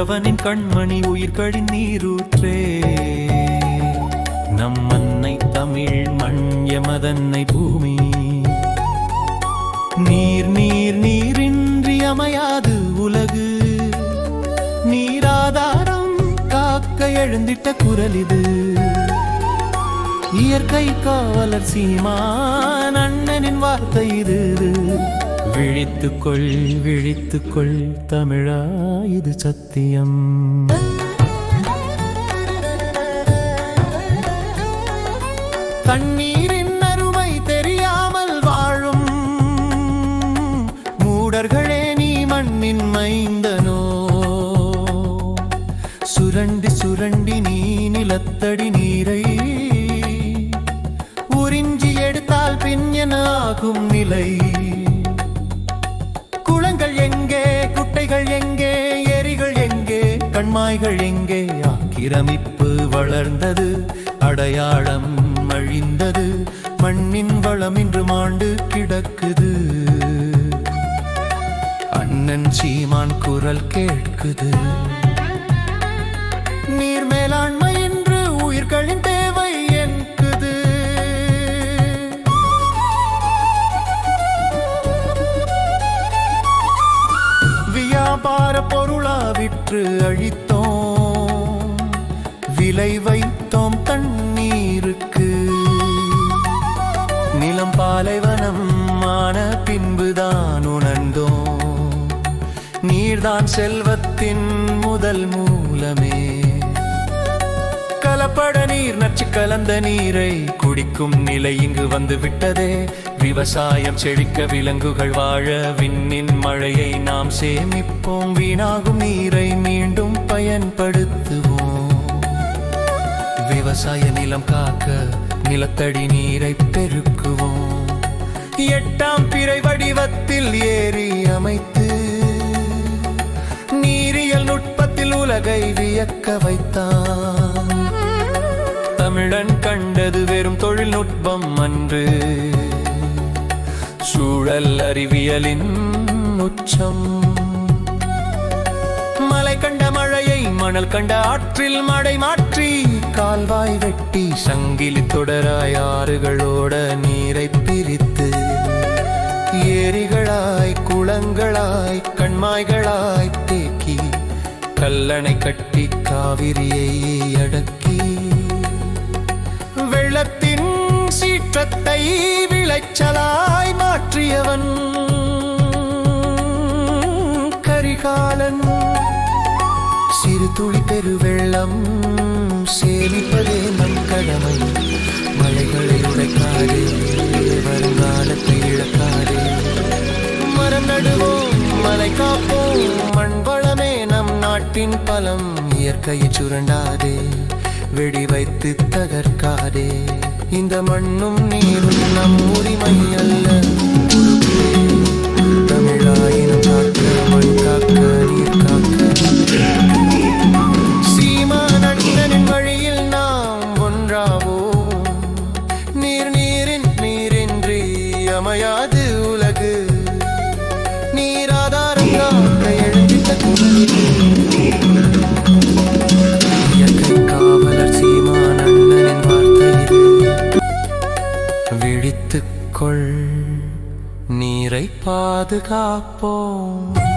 உழவனின் கண்மணி உயிர்களின் நீரூற்றே. நம் அன்னை தமிழ் மண் எமதன்னை பூமி. நீர் நீர் நீரின்றி அமையாது உலகு. நீராதாரம் காக்க எழுந்திட்ட குரல் இது. இயற்கை காவலர் சீமான் அண்ணனின் வார்த்தை இது. விழித்துக்கொள் விழித்துக்கொள் தமிழா இது சத்தியம். தண்ணீரின் அருமை தெரியாமல் வாழும் மூடர்களே நீ மண்ணின் மைந்தனோ? சுரண்டி சுரண்டி நீ நிலத்தடி நீரை உறிஞ்சி எடுத்தால் பின் என ஆகும் நிலை. எரிகள் எங்கே? எரிகள் எங்கே? கண்மாய்கள் எங்கே? ஆக்கிரமிப்பு வளர்ந்தது அடையாளம் அழிந்தது மண்ணின் வளம் இன்று மாண்டு கிடக்குது. அண்ணன் சீமான் குரல் கேட்குது. நீர் மேலாண்மை என்று உயிர்களின் விற்று அழித்தோம். விலை வைத்தோம் தண்ணீருக்கு. நிலம் பாலைவனம் ஆன பின்புதான் உணர்ந்தோம். நீர்தான் செல்வத்தின் முதல் மூலமே. கலப்பட நீர் நச்சு கலந்த நீரை குடிக்கும் நிலை இங்கு வந்து விட்டதே. விவசாயம் செழிக்க விலங்குகள் வாழ விண்ணின் மழையை நாம் சேமிப்போம். வீணாகும் நீரை மீண்டும் பயன்படுத்துவோம். விவசாய நிலம் காக்க நிலத்தடி நீரை பெருக்குவோம். எட்டாம் பிறை வடிவத்தில் ஏறி அமைத்து நீரியல் நுட்பத்தில் உலகை வியக்க வைத்தான். தமிழன் கண்டது வெறும் தொழில்நுட்பம் அன்று. சூழல் அறிவியலின் உச்சம். மலை கண்ட மழையை மணல் கண்ட ஆற்றில் மடை மாற்றி கால்வாய் வெட்டி சங்கிலி தொடராய் ஆறுகளோட நீரை பிரித்து ஏரிகளாய் குளங்களாய் கண்மாய்களாய் தேக்கி கல்லணை கட்டி காவிரியை அடக்கி. வெள்ளத்தின் சீற்றத்தை விளைச்சலாய் மாற்றியவன் கரிகாலன். சிறு துளி பெருவெள்ளம் சேமிப்பதே நம் கடமை மலைகளை உடைக்காதே வருங்காலத்தை இழக்காதே. மரம் நடுவோம் மலை காப்போம் மண் வளமே நம் நாட்டின் பலம். இயற்கையை சுரண்டாதே. வெடி வைத்து தகர்க்காதே. இந்த மண்ணும் நீரும் நம் உரிமை அல்ல கொள் நீரை பாதுகாப்போம்.